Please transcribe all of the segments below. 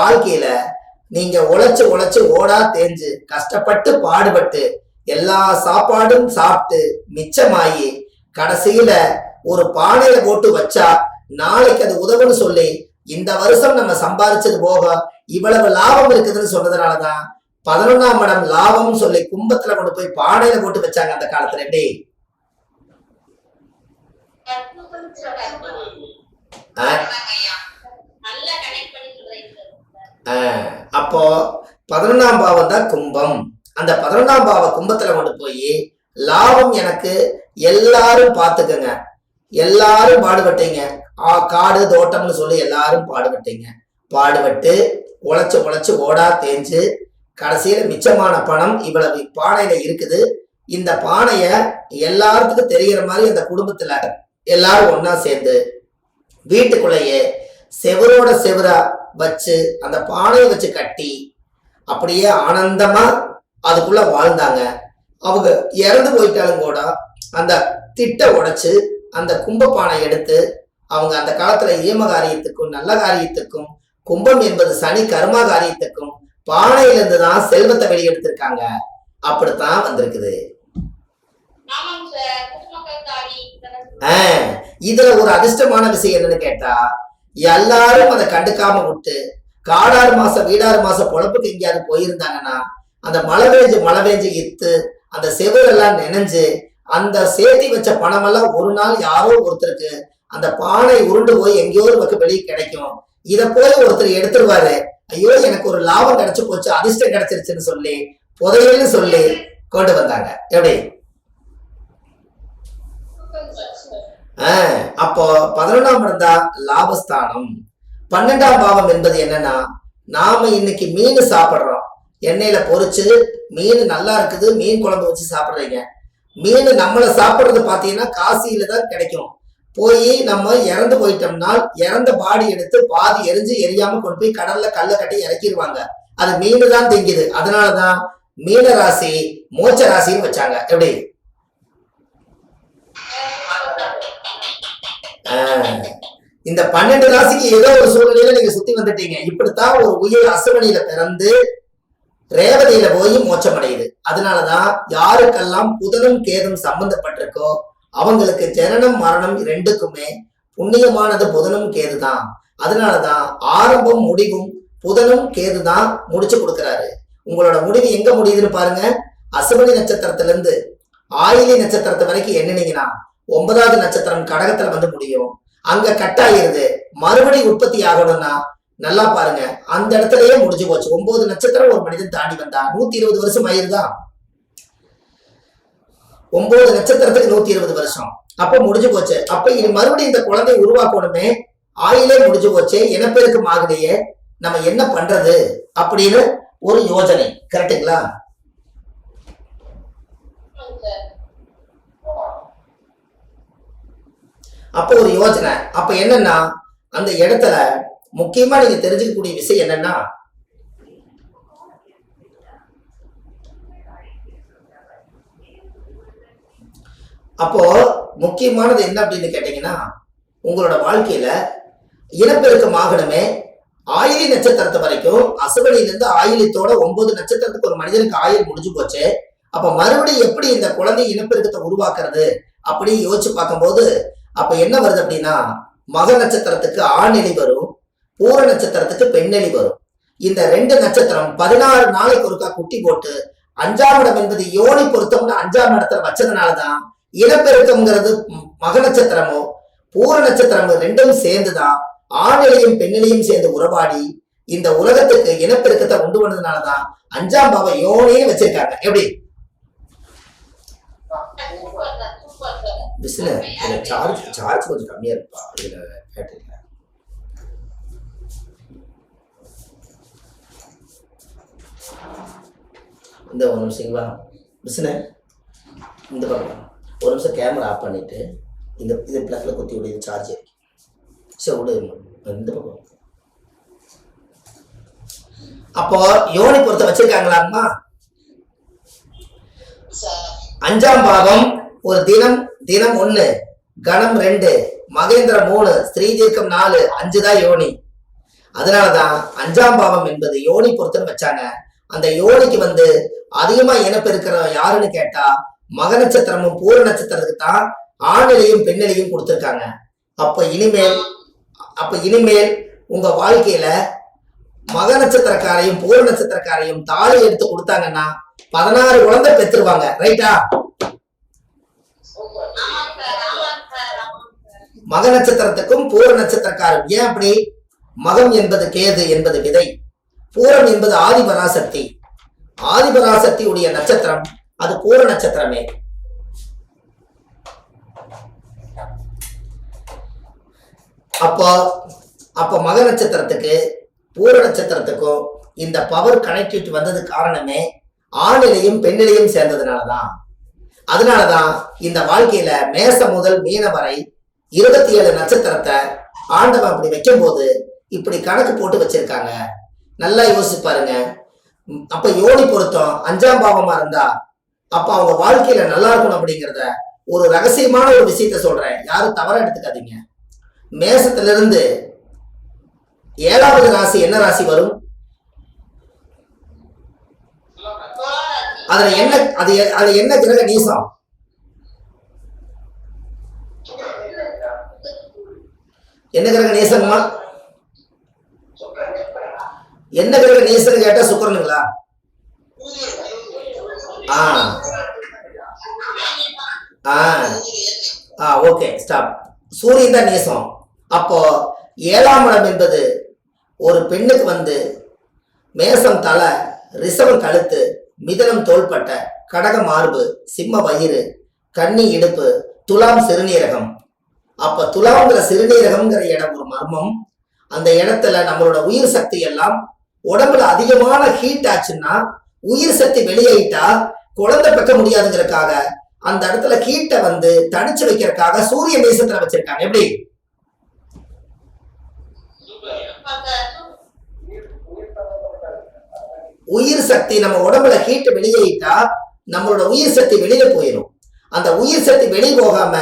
வாழ்க்கையில நீங்க உழைச்சு உழைச்சு ஓடா தேஞ்சு கஷ்டப்பட்டு பாடுபட்டு எல்லா சாப்பாடும் சாப்பிட்டு மிச்சமாயி கடைசியில ஒரு பானையில போட்டு வச்சா நாளைக்கு அது உதவுன்னு சொல்லி இந்த வருஷம் நம்ம சம்பாதிச்சது போக இவ்வளவு லாபம் இருக்குதுன்னு சொன்னதுனாலதான் பதினொன்னாம் இடம் லாபம்னு சொல்லி கும்பத்துல கொண்டு போய் பானையில போட்டு வச்சாங்க அந்த காலத்துல. எப்படி? ஆஹ் நல்லா கனெக்ட் பண்ணி சொல்றீங்க சார் ஆஹ் அப்போ பதினொன்னாம் கும்பம். அந்த பதினொன்றாம் பாவ கும்பத்துல கொண்டு போய் லாபம் எனக்கு எல்லாரும் பார்த்துக்கங்க எல்லாரும் பாடுபட்டீங்க. ஆ, காடு தோட்டம்னு சொல்லி எல்லாரும் பாடுபட்டீங்க. பாடுபட்டு உழைச்சு உழைச்சு ஓடா தேஞ்சு கடைசியில மிச்சமான பணம் இவ்வளவு பானையில இருக்குது. இந்த பானைய எல்லாத்துக்கும் தெரிகிற மாதிரி அந்த குடும்பத்துல எல்லாரும் ஒன்னா சேர்ந்து வீட்டுக்குள்ளேயே செவரோட செவரா வச்சு அந்த பானையை வச்சு கட்டி அப்படியே ஆனந்தமா அதுக்குள்ள வாழ்ந்தாங்க. அவங்க இறந்து போயிட்டாலும் கூட அந்த திட்டை உடைச்சு அந்த கும்பப்பானை எடுத்து அவங்க அந்த காலத்துல ஈம காரியத்துக்கும் நல்ல காரியத்துக்கும் கும்பம் என்பது சனி கர்மா காரியத்துக்கும் பானையிலிருந்து தான் செல்வத்தை வெளியெடுத்திருக்காங்க. அப்படித்தான் வந்திருக்குது. இதுல ஒரு அதிர்ஷ்டமான விஷயம் என்னன்னு கேட்டா எல்லாரும் அதை கண்டுக்காம விட்டு காடாறு மாசம் வீடாறு மாசம் பொழப்புக்கு எங்கேயாவது போயிருந்தாங்கன்னா அந்த மழை பெஞ்சு மழை பெஞ்சு இத்து அந்த செவரெல்லாம் நினைஞ்சு அந்த சேர்த்தி வச்ச பணமெல்லாம் ஒரு நாள் யாரோ ஒருத்தருக்கு அந்த பானை உருண்டு போய் எங்கேயோ ஒரு பக்கம் வெளியே கிடைக்கும். இத போய் ஒருத்தர் எடுத்துருவாரு. ஐயோ எனக்கு ஒரு லாபம் கிடைச்சு போச்சு அதிர்ஷ்டம் கிடைச்சிருச்சுன்னு சொல்லி புதையல்னு சொல்லி கொண்டு வந்தாங்க. எப்படி? ஆஹ் அப்போ பதினொன்றாம் இருந்தா லாபஸ்தானம். பன்னெண்டாம் பாவம் என்பது என்னன்னா நாம இன்னைக்கு மீன் சாப்பிடுறோம். எண்ணெயில பொரிச்சு மீன் நல்லா இருக்குது மீன் குழம்பு வச்சு சாப்பிடுறீங்க. மீன் நம்மளை சாப்பிட்றது பார்த்தீங்கன்னா காசியில தான் கிடைக்கும். போய் நம்ம இறந்து போயிட்டோம்னா இறந்த பாடி எடுத்து பாதி எரிஞ்சு எரியாம கொண்டு போய் கடல்ல கல்ல கட்டி இறக்கிடுவாங்க அது மீன் தான் திங்குது. அதனாலதான் மீன ராசி மோட்ச ராசின்னு வச்சாங்க. எப்படி? ஆஹ் இந்த பன்னெண்டு ராசிக்கு ஏதோ ஒரு சூழ்நிலையில நீங்க சுத்தி வந்துட்டீங்க. இப்படித்தான் ஒரு உயிர் அசுவனியில பிறந்து ரேவதியில போய் மோச்சமடையுது அடையுது அதனாலதான் யாருக்கெல்லாம் புதனும் கேதும் சம்பந்தப்பட்டிருக்கோ அவங்களுக்கு ஜனனம் மரணம் ரெண்டுக்குமே புண்ணியமானது புதனும் கேது தான் அதனாலதான் ஆரம்பம் முடிவும் புதனும் கேது தான் முடிச்சு கொடுக்கறாரு. உங்களோட முடிவு எங்க முடியுதுன்னு பாருங்க. அசுவனி நட்சத்திரத்துல இருந்து ஆயிலி நட்சத்திரத்து வரைக்கும் எண்ணினீங்கன்னா ஒன்பதாவது நட்சத்திரம் கடகத்துல வந்து முடியும். அங்க கட் ஆயிருது மறுபடி உற்பத்தி ஆகணும்னா நல்லா பாருங்க. அந்த இடத்துலயே முடிஞ்சு போச்சு. ஒன்பது நட்சத்திரம் ஒரு மனிதன் தாண்டி வந்தா நூத்தி இருபது வருஷம் ஆயிருதான் ஒன்பது நட்சத்திரத்துக்கு நூத்தி இருபது வருஷம். அப்ப முடிஞ்சு போச்சு. அப்ப இனி மறுபடியும் இந்த குழந்தை உருவாக்கணுமே. ஆயிலே முடிஞ்சு போச்சு. இனப்பெருக்கு ஆகலையே நம்ம என்ன பண்றது? அப்படின்னு ஒரு யோஜனை. கரெக்டுங்களா அப்போ ஒரு யோஜனை. அப்ப என்னன்னா அந்த இடத்துல முக்கியமா நீங்க தெரிஞ்சுக்கக்கூடிய விஷயம் என்னன்னா அப்போ முக்கியமானது என்ன அப்படின்னு கேட்டீங்கன்னா உங்களோட வாழ்க்கையில இனப்பெருக்கம் ஆகணுமே. ஆயிலி நட்சத்திரத்தை வரைக்கும் அசுவனிலிருந்து ஆயிலித்தோட ஒன்பது நட்சத்திரத்துக்கு ஒரு மனிதனுக்கு ஆயுள் முடிஞ்சு போச்சு. அப்ப மறுபடியும் எப்படி இந்த குழந்தை இனப்பெருக்கத்தை உருவாக்குறது அப்படின்னு யோசிச்சு பார்க்கும்போது அப்ப என்ன வருது அப்படின்னா மக நட்சத்திரத்துக்கு ஆணெலி வரும் பூர நட்சத்திரத்துக்கு பெண்ணெலி வரும். இந்த ரெண்டு நட்சத்திரம் பதினாறு நாளைக்கு ஒருக்கா குட்டி போட்டு அஞ்சாம் இடம் என்பது யோனி பொருத்தம்னு அஞ்சாம் இடத்துல வச்சதுனாலதான் இனப்பெருக்கம்ங்கிறது மக நட்சத்திரமும் பூர நட்சத்திரம் ரெண்டும் சேர்ந்துதான் ஆணிலையும் பெண்ணிலையும் சேர்ந்து உறவாடி இந்த உலகத்துக்கு இனப்பெருக்கத்தை உண்டு பண்ணதுனாலதான் அஞ்சாம் பாவ யோனின்னு வச்சிருக்காங்க. எப்படி சூப்பர் சார் சூப்பர் சார் பிஸ்ல இதுல சார்ஜ் சார்ஜ் கொஞ்சம் கம்மியா இருப்பா இதுல பேட்டரியில இந்த ஒரு நிமிஷங்களா பிஸ்ன இந்த பக்கம் ஒரு நிமிஷம் கேமரா ஆஃப் பண்ணிட்டு இந்த இது பிளக்ல குத்தி விடு இது சார்ஜ் சரி விடு இந்த பக்கம் அப்போ யோனி பொறுத்த வச்சிருக்காங்களா அம்மா சார் அஞ்சாம் பாகம் ஒரு தினம் தினம் ஒண்ணு கணம் ரெண்டு மகேந்திரம் மூணு ஸ்ரீதீர்க்கம் நாலு அஞ்சு தான் யோனி. அதனாலதான் அஞ்சாம் பாவம் என்பது யோனி பொறுத்துன்னு வச்சாங்க. அந்த யோனிக்கு வந்து அதிகமா இனப்பெருக்கிற யாருன்னு கேட்டா மக நட்சத்திரமும் பூர நட்சத்திரத்துக்கு தான் ஆண்நிலையும் பெண்ணிலையும் கொடுத்துருக்காங்க. அப்ப இனிமேல் அப்ப இனிமேல் உங்க வாழ்க்கையில மக நட்சத்திரக்காரையும் பூர நட்சத்திரக்காரையும் தாலி எடுத்து கொடுத்தாங்கன்னா பதினாறு குழந்தை பெற்றுருவாங்க. ரைட்டா ஆமாங்க சார் ஆமாங்க சார் ஆமாங்க சார் மக நட்சத்திரத்துக்கும் பூர நட்சத்திரக்காரன். ஏன் அப்படி? மகம் என்பது கேது என்பது விதை. பூரம் என்பது ஆதிபராசக்தி. ஆதிபராசக்தி உடைய நட்சத்திரம் அது பூர நட்சத்திரமே. அப்போ அப்போ மக நட்சத்திரத்துக்கு பூர நட்சத்திரத்துக்கும் இந்த பவர் கனெக்டிவிட்டி வந்தது காரணமே ஆணிலையும் பெண்ணிலையும் சேர்ந்ததுனாலதான். அதனாலதான் இந்த வாழ்க்கையில மேச முதல் மீன வரை இருபத்தி ஏழு நட்சத்திரத்தை ஆண்டவன் அப்படி வைக்கும் போது இப்படி கணக்கு போட்டு வச்சிருக்காங்க. நல்லா யோசிச்சு பாருங்க. அப்ப யோனி பொருத்தம் அஞ்சாம் பாவமா இருந்தா அப்ப அவங்க வாழ்க்கையில நல்லா இருக்கணும் அப்படிங்கிறத ஒரு ரகசியமான ஒரு விஷயத்த சொல்றேன். யாரும் தவற எடுத்துக்காதீங்க. மேசத்துல இருந்து ஏழாவது ராசி என்ன ராசி வரும்? அதுல என்ன அது அது என்ன கிரக நீசம்? என்ன கிரக நேசனுமா என்ன கிரக நேசன் கேட்டா சுக்கரனுங்களா? ஆ. ஆ. ஆ ஓகே ஸ்டாப் சூரியன் தான் நேசம். அப்போ ஏழாம் இடம் என்பது ஒரு பெண்ணுக்கு வந்து மேசம் தலை ரிசவம் கழுத்து மிதனம் தோள்பட்டை கடக மார்பு சிம்ம வயிறு கன்னி இடுப்பு துலாம் சிறுநீரகம். அப்ப துலாங்கிற சிறுநீரகம்ங்கிற இடம் ஒரு மர்மம். அந்த இடத்துல நம்மளோட உயிர் சக்தி எல்லாம் உடம்புல அதிகமான ஹீட் ஆச்சுன்னா உயிர் சக்தி வெளியேட்டா குழந்தை பெக்க முடியாதுங்கிறதுக்காக அந்த இடத்துல ஹீட்டை வந்து தனிச்சு வைக்கிறதுக்காக சூரிய தேசத்துல வச்சிருக்காங்க. எப்படி? உயிர் சக்தி நம்ம உடம்புல ஹீட் வெளியேட்டா நம்மளோட உயிர் சக்தி வெளியில போயிடும் அந்த உயிர் சக்தி வெளியே போகாம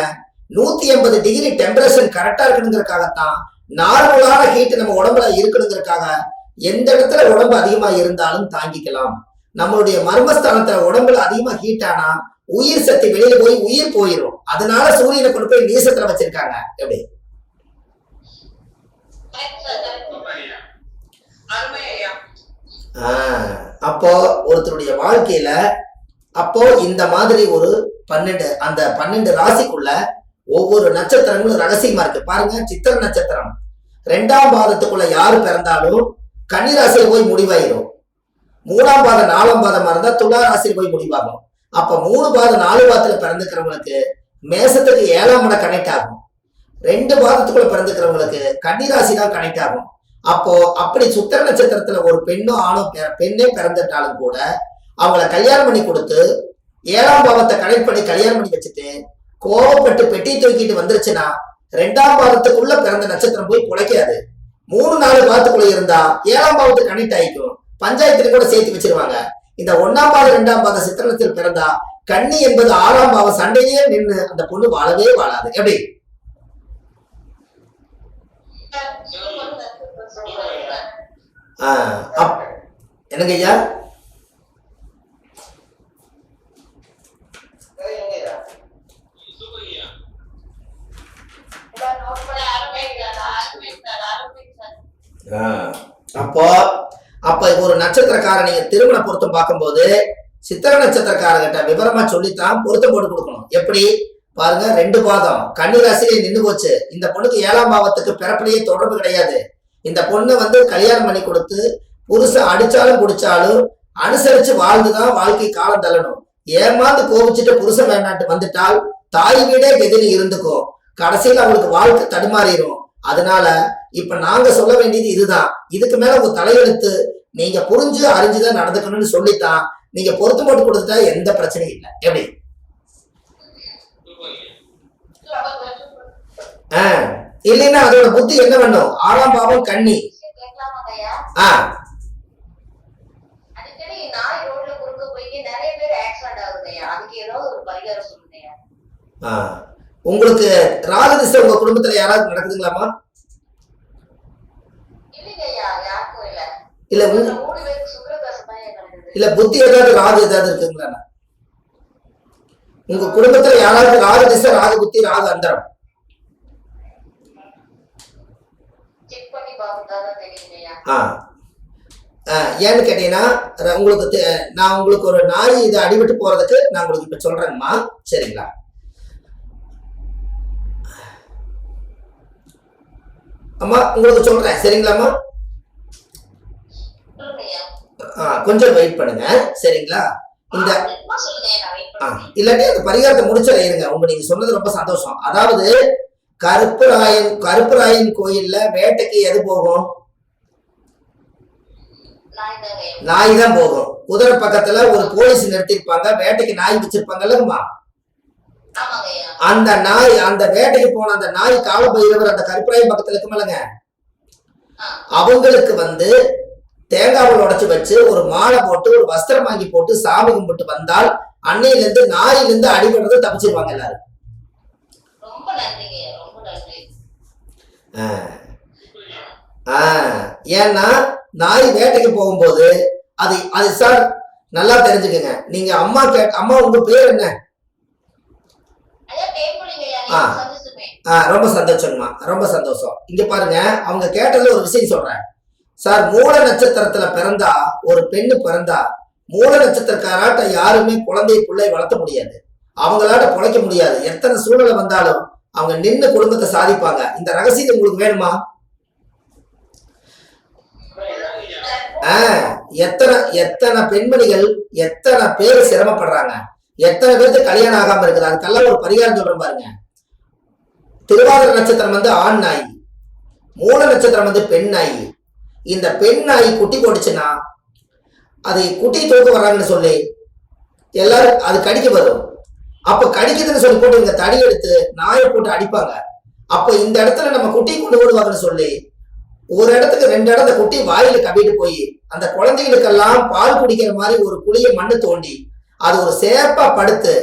நூத்தி எண்பது டிகிரி டெம்பரேச்சர் கரெக்டா இருக்கணுங்கிறதுக்காகத்தான் நார்மலான ஹீட் நம்ம உடம்புல இருக்கணுங்கிறதுக்காக எந்த இடத்துல உடம்பு அதிகமா இருந்தாலும் தாங்கிக்கலாம். நம்மளுடைய மர்மஸ்தானத்துல உடம்புல அதிகமா ஹீட் ஆனா உயிர் சக்தி வெளியில போய் உயிர் போயிடும் அதனால சூரியனை கொண்டு போய் நீசத்துல வச்சிருக்காங்க. எப்படி? அப்போ ஒருத்தருடைய வாழ்க்கையில அப்போ இந்த மாதிரி ஒரு பன்னெண்டு அந்த பன்னெண்டு ராசிக்குள்ள ஒவ்வொரு நட்சத்திரங்களும் ரகசியமா இருக்கு. பாருங்க சித்திர நட்சத்திரம். ரெண்டாம் பாதத்துக்குள்ள யாரு பிறந்தாலும் கன்னிராசியில் போய் முடிவாயிரும். மூணாம் பாதம் நாலாம் பாதமா இருந்தா துலா ராசியில் போய் முடிவாகும். அப்ப மூணு பாதம் நாலு பாதத்துல பிறந்துக்கிறவங்களுக்கு மேசத்துக்கு ஏழாம் இடம் கனெக்ட் ஆகும். ரெண்டு பாதத்துக்குள்ள பிறந்துக்கிறவங்களுக்கு கன்னிராசி தான் கனெக்ட் ஆகும். அப்போ அப்படி சுத்திர நட்சத்திரத்துல ஒரு பெண்ணோ ஆணோ பெ- பெண்ணே பிறந்துட்டாலும் கூட அவங்கள கல்யாணம் பண்ணி கொடுத்து ஏழாம் பாவத்தை கனெக்ட் பண்ணி கல்யாணம் பண்ணி வச்சுட்டு கோவப்பட்டு பெட்டி தூக்கிட்டு வந்துருச்சுன்னா ரெண்டாம் பாவத்துக்குள்ள பிறந்த நட்சத்திரம் போய் பிழைக்காது. மூணு நாலு பாவத்துக்குள்ள இருந்தா ஏழாம் பாவத்துக்கு கனெக்ட் ஆயிக்கும். பஞ்சாயத்துல கூட சேர்த்து வச்சிருவாங்க. இந்த ஒன்னாம் பாதம் ரெண்டாம் பாத சித்திரத்தில் பிறந்தா கண்ணி என்பது ஆறாம் பாவம் சண்டையிலேயே நின்று அந்த பொண்ணு வாழவே வாழாது. எப்படி? ஆஹ் அப்- என்னங்க ஐயா ஆஹ் அப்போ அப்ப ஒரு நட்சத்திரக்காரன் நீங்க திருமண பொருத்தம் பார்க்கும்போது சித்திர நட்சத்திரக்காரர்கிட்ட விவரமா சொல்லித்தான் பொருத்தம் போட்டு கொடுக்கணும். எப்படி? பாருங்க ரெண்டு பாதம். கண்ணு ராசியிலே நின்று போச்சு. இந்த பொண்ணுக்கு ஏழாம் பாவத்துக்கு பிறப்பிலேயே தொடர்பு கிடையாது. இந்த பொண்ணு வந்து கல்யாணம் பண்ணி கொடுத்து புருஷன் அடிச்சாலும் குடிச்சாலும் அனுசரிச்சு வாழ்ந்துதான் வாழ்க்கை காலம் தள்ளணும். ஏமாந்து கோபிச்சுட்டு புருஷன் வேண்டாட்டு வந்துட்டால் தாய் வீடே கெதினி இருந்துக்கும் கடைசியில் அவங்களுக்கு வாழ்க்கை தடுமாறிடும் அதனால இப்ப நாங்க சொல்ல வேண்டியது இதுதான். இதுக்கு மேல உங்க தலையெழுத்து நீங்க புரிஞ்சு அறிஞ்சுதான் நடந்துக்கணும்னு சொல்லித்தான் நீங்க பொருத்தம் போட்டு கொடுத்துட்டா எந்த பிரச்சனையும் இல்லை. எப்படி? ஆஹ் இல்லைன்னா அதோட புத்தி என்ன பண்ணும்? ஆறாம் பாவம் கன்னி கேட்கலாமாங்கய்யா ஆ. அடிக்கடி நாய் ரோட்ல குறுக்க போய் நிறைய பேர் ஆக்சிடென்ட் ஆகுதுங்கய்யா. அதுக்கு ஏதாவது ஒரு பரிகாரம் சொல்லுங்கய்யா. ஆ. உங்களுக்கு ராகு திசை உங்க குடும்பத்துல யாராவது நடக்குதுங்களாமா இல்லைங்க ஐயா யாருக்கும் இல்ல இல்ல உங்க- இந்த மூணு பேருக்கு சுக்கிரதசை தான் எங்களுக்கு இல்ல புத்தி ஏதாவது ராகு ஏதாவது இருக்குங்களா? உங்க குடும்பத்துல யாராவது ராகு திசை ராகு புத்தி ராகு அந்தரம். ஏன்னு கேட்டீங்கன்னா உங்களுக்கு நான் உங்களுக்கு ஒரு நாய் இது அடிபட்டு போறதுக்கு நான் உங்களுக்கு இப்ப சொல்றேங்கம்மா. சரிங்களா? அம்மா உங்களுக்கு சொல்றேன். சரிங்களாம்மா? கொஞ்சம் வெயிட் பண்ணுங்க. சரிங்களா? இந்த இல்லாட்டி அந்த பரிகாரத்தை முடிச்சிட இருங்க உங்க நீங்க சொன்னது ரொம்ப சந்தோஷம். அதாவது கருப்பராயன் கருப்பராயன் கோயில்ல வேட்டைக்கு எது போகும்? நாய் தான் போகும். குதிரை பக்கத்துல ஒரு போலீஸ் நிறுத்திருப்பாங்க. வேட்டைக்கு நாய் வச்சிருப்பாங்கல்லம்மா அந்த நாய் அந்த வேட்டைக்கு போன அந்த நாய் கால பைரவர் அந்த கருப்பராயன் பக்கத்துல இருக்குமில்லங்க. அவங்களுக்கு வந்து தேங்காவில் உடைச்சு வச்சு ஒரு மாலை போட்டு ஒரு வஸ்திரம் வாங்கி போட்டு சாமி கும்பிட்டு வந்தால் அன்னையில இருந்து நாயில இருந்து அடிபடுறது தப்பிச்சிருவாங்க எல்லாரும். ஏன்னா நாய் வேட்டைக்கு போகும்போது அது அது சார் நல்லா தெரிஞ்சுக்கங்க. நீங்க அம்மா கே அம்மா உங்க பேர் என்ன? ரொம்ப சந்தோஷங்கம்மா ரொம்ப சந்தோஷம். இங்க பாருங்க அவங்க கேட்டதுல ஒரு விஷயம் சொல்றேன். சார் மூல நட்சத்திரத்துல பிறந்தா ஒரு பெண்ணு பிறந்தா மூல நட்சத்திரக்காராட்ட யாருமே குழந்தை பிள்ளை வளர்த்த முடியாது. அவங்களாட்ட பிழைக்க முடியாது. எத்தனை சூழ்நிலை வந்தாலும் அவங்க நின்று குடும்பத்தை சாதிப்பாங்க. இந்த ரகசியம் உங்களுக்கு வேணுமா? ஆ எத்தனை எத்தனை பெண்மணிகள் எத்தனை பேர் சிரமப்படுறாங்க. எத்தனை பேருக்கு கல்யாணம் ஆகாம இருக்குது? அதுக்கெல்லாம் ஒரு பரிகாரம் சொல்றேன் பாருங்க. திருவாதிரை நட்சத்திரம் வந்து ஆண் நாய். மூல நட்சத்திரம் வந்து பெண் நாய். இந்த பெண் நாய் குட்டி போட்டுச்சுன்னா அதை குட்டி தூக்க வர்றாங்கன்னு சொல்லி எல்லாரும் அது கடிக்க வரும். அப்ப கடிக்குதுன்னு சொல்லி போட்டு இந்த தடி எடுத்து நாயை போட்டு அடிப்பாங்க. அப்ப இந்த இடத்துல நம்ம குட்டி கொண்டு வருவாங்கன்னு சொல்லி ஒரு இடத்துக்கு ரெண்டு இடத்த குட்டி வாயில கவிட்டு போய் அந்த குழந்தைகளுக்கெல்லாம் பால் குடிக்கிற மாதிரி ஒரு குழியை மண்ணு தோண்டி அது ஒரு சேப்பா படுத்து